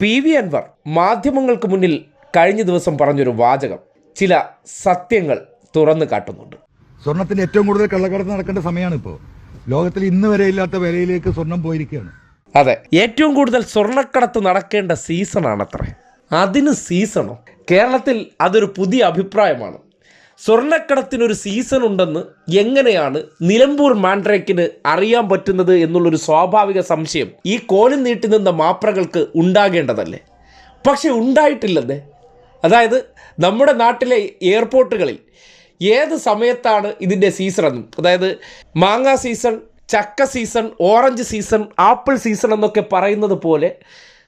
P V Anwar മാധ്യമങ്ങൾക്ക് മുന്നിൽ കഴിഞ്ഞ ദിവസം പറഞ്ഞൊരു വാചകം. ചില സത്യങ്ങൾ തുറന്നു കാട്ടുന്നുണ്ട്. സ്വർണത്തിന്റെ ഏറ്റവും കൂടുതൽ കള്ളക്കടത്ത് നടക്കേണ്ട സമയമാണ് ഇപ്പോൾ ലോകത്തിൽ ഇന്ന് വരെ ഇല്ലാത്ത വിലയിലേക്ക് സ്വർണം പോയിരിക്കുകയാണ്. അതെ ഏറ്റവും കൂടുതൽ സ്വർണക്കടത്ത് നടക്കേണ്ട സീസണാണത്രേ. അതിന് സീസണോ? കേരളത്തിൽ അതൊരു പുതിയ അഭിപ്രായമാണ്. സ്വർണക്കടത്തിനൊരു സീസൺ ഉണ്ടെന്ന് എങ്ങനെയാണ് നിലമ്പൂർ മാൻഡ്രേക്കിന് അറിയാൻ പറ്റുന്നത് എന്നുള്ളൊരു സ്വാഭാവിക സംശയം ഈ കോലം നീട്ടി നിന്ന മാപ്രകൾക്ക് ഉണ്ടാകേണ്ടതല്ലേ? പക്ഷെ ഉണ്ടായിട്ടില്ലെന്നേ. അതായത് നമ്മുടെ നാട്ടിലെ എയർപോർട്ടുകളിൽ ഏത് സമയത്താണ് ഇതിന്റെ സീസൺ എന്നും? അതായത് മാങ്ങ സീസൺ ചക്ക season orange season apple season എന്നൊക്കെ പറയുന്നത് പോലെ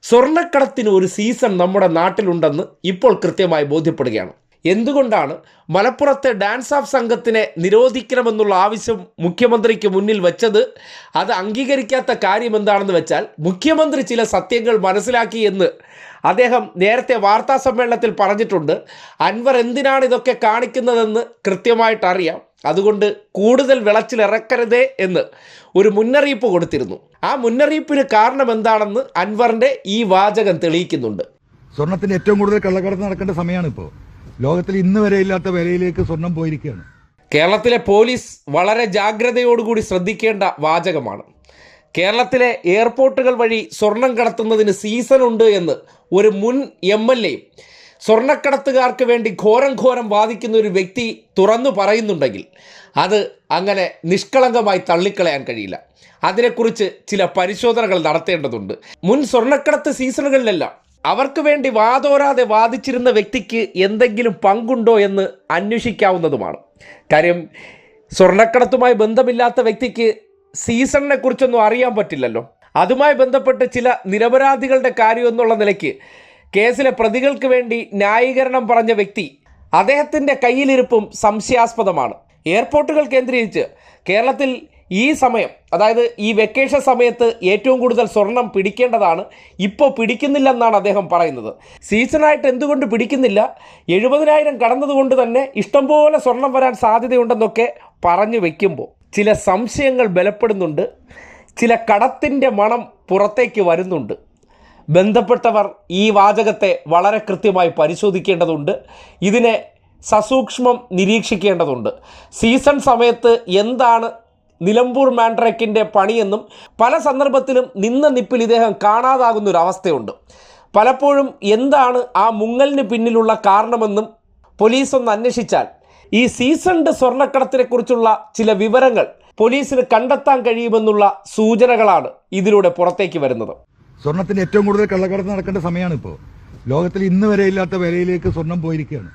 സ്വർണക്കടത്തിന് ഒരു സീസൺ നമ്മുടെ നാട്ടിലുണ്ടെന്ന് ഇപ്പോൾ കൃത്യമായി ബോധ്യപ്പെടുകയാണ്. എന്തുകൊണ്ടാണ് മലപ്പുറത്തെ ഡാൻസ് ഓഫ് സംഘത്തിനെ നിരോധിക്കണമെന്നുള്ള ആവശ്യം മുഖ്യമന്ത്രിക്ക് മുന്നിൽ വെച്ചത്? അത് അംഗീകരിക്കാത്ത കാര്യം എന്താണെന്ന് വെച്ചാൽ മുഖ്യമന്ത്രി ചില സത്യങ്ങൾ മനസ്സിലാക്കി എന്ന് അദ്ദേഹം നേരത്തെ വാർത്താ സമ്മേളനത്തിൽ പറഞ്ഞിട്ടുണ്ട്. അൻവർ എന്തിനാണ് ഇതൊക്കെ കാണിക്കുന്നതെന്ന് കൃത്യമായിട്ട് അറിയാം അതുകൊണ്ട് കൂടുതൽ വിളച്ചിലിറക്കരുതേ എന്ന് ഒരു മുന്നറിയിപ്പ് കൊടുത്തിരുന്നു. ആ മുന്നറിയിപ്പിന് കാരണം എന്താണെന്ന് അൻവറിന്റെ ഈ വാചകം തെളിയിക്കുന്നുണ്ട്. സ്വർണത്തിന് ഏറ്റവും കൂടുതൽ കള്ളക്കടത്ത് നടക്കേണ്ട സമയമാണ് ഇപ്പോൾ ലോകത്തിൽ ഇന്ന് വരെ ഇല്ലാത്ത വിലയിലേക്ക് സ്വർണം പോയിരിക്കുകയാണ്. കേരളത്തിലെ പോലീസ് വളരെ ജാഗ്രതയോടുകൂടി ശ്രദ്ധിക്കേണ്ട വാചകമാണ്. കേരളത്തിലെ എയർപോർട്ടുകൾ വഴി സ്വർണം കടത്തുന്നതിന് സീസൺ ഉണ്ട് എന്ന് ഒരു മുൻ എം എൽ എയും സ്വർണക്കടത്തുകാർക്ക് വേണ്ടി ഘോരം ഘോരം വാദിക്കുന്ന ഒരു വ്യക്തി തുറന്നു പറയുന്നുണ്ടെങ്കിൽ അത് അങ്ങനെ നിഷ്കളങ്കമായി തള്ളിക്കളയാൻ കഴിയില്ല. അതിനെക്കുറിച്ച് ചില പരിശോധനകൾ നടത്തേണ്ടതുണ്ട്. മുൻ സ്വർണക്കടത്ത് സീസണുകളിലെല്ലാം അവർക്ക് വേണ്ടി വാതോരാതെ വാദിച്ചിരുന്ന വ്യക്തിക്ക് എന്തെങ്കിലും പങ്കുണ്ടോ എന്ന് അന്വേഷിക്കാവുന്നതുമാണ്. കാര്യം സ്വർണക്കടത്തുമായി ബന്ധമില്ലാത്ത വ്യക്തിക്ക് സീസണിനെ കുറിച്ചൊന്നും അറിയാൻ പറ്റില്ലല്ലോ. അതുമായി ബന്ധപ്പെട്ട് ചില നിരപരാധികളുടെ കാര്യം എന്നുള്ള നിലയ്ക്ക് കേസിലെ പ്രതികൾക്ക് വേണ്ടി ന്യായീകരണം പറഞ്ഞ വ്യക്തി അദ്ദേഹത്തിന്റെ കയ്യിലിരിപ്പും സംശയാസ്പദമാണ്. എയർപോർട്ടുകൾ കേന്ദ്രീകരിച്ച് കേരളത്തിൽ ഈ സമയം അതായത് ഈ വെക്കേഷൻ സമയത്ത് ഏറ്റവും കൂടുതൽ സ്വർണം പിടിക്കേണ്ടതാണ് ഇപ്പോൾ പിടിക്കുന്നില്ലെന്നാണ് അദ്ദേഹം പറയുന്നത്. സീസണായിട്ട് എന്തുകൊണ്ട് പിടിക്കുന്നില്ല? എഴുപതിനായിരം കടന്നതുകൊണ്ട് തന്നെ ഇഷ്ടംപോലെ സ്വർണം വരാൻ സാധ്യതയുണ്ടെന്നൊക്കെ പറഞ്ഞു വയ്ക്കുമ്പോൾ ചില സംശയങ്ങൾ ബലപ്പെടുന്നുണ്ട്. ചില കടത്തിന്റെ മണം പുറത്തേക്ക് വരുന്നുണ്ട്. ബന്ധപ്പെട്ടവർ ഈ വാചകത്തെ വളരെ കൃത്യമായി പരിശോധിക്കേണ്ടതുണ്ട്. ഇതിനെ സസൂക്ഷ്മം നിരീക്ഷിക്കേണ്ടതുണ്ട്. സീസൺ സമയത്ത് എന്താണ് നിലമ്പൂർ മാൻഡ്രക്കിന്റെ പണിയെന്നും പല സന്ദർഭത്തിലും നിന്ന നിപ്പിൽ ഇദ്ദേഹം കാണാതാകുന്ന ഒരു അവസ്ഥയുണ്ട് പലപ്പോഴും എന്താണ് ആ മുങ്ങലിന് പിന്നിലുള്ള കാരണമെന്നും പോലീസ് ഒന്ന് അന്വേഷിച്ചാൽ ഈ സീസൺഡ് സ്വർണക്കടത്തിനെക്കുറിച്ചുള്ള ചില വിവരങ്ങൾ പോലീസിന് കണ്ടെത്താൻ കഴിയുമെന്നുള്ള സൂചനകളാണ് ഇതിലൂടെ പുറത്തേക്ക് വരുന്നത്. സ്വർണത്തിന് ഏറ്റവും കൂടുതൽ കള്ളക്കടത്ത് നടക്കേണ്ട സമയമാണ് ഇപ്പോൾ ലോകത്തിൽ ഇന്ന് വരെ ഇല്ലാത്ത വിലയിലേക്ക് സ്വർണം പോയിരിക്കുകയാണ്.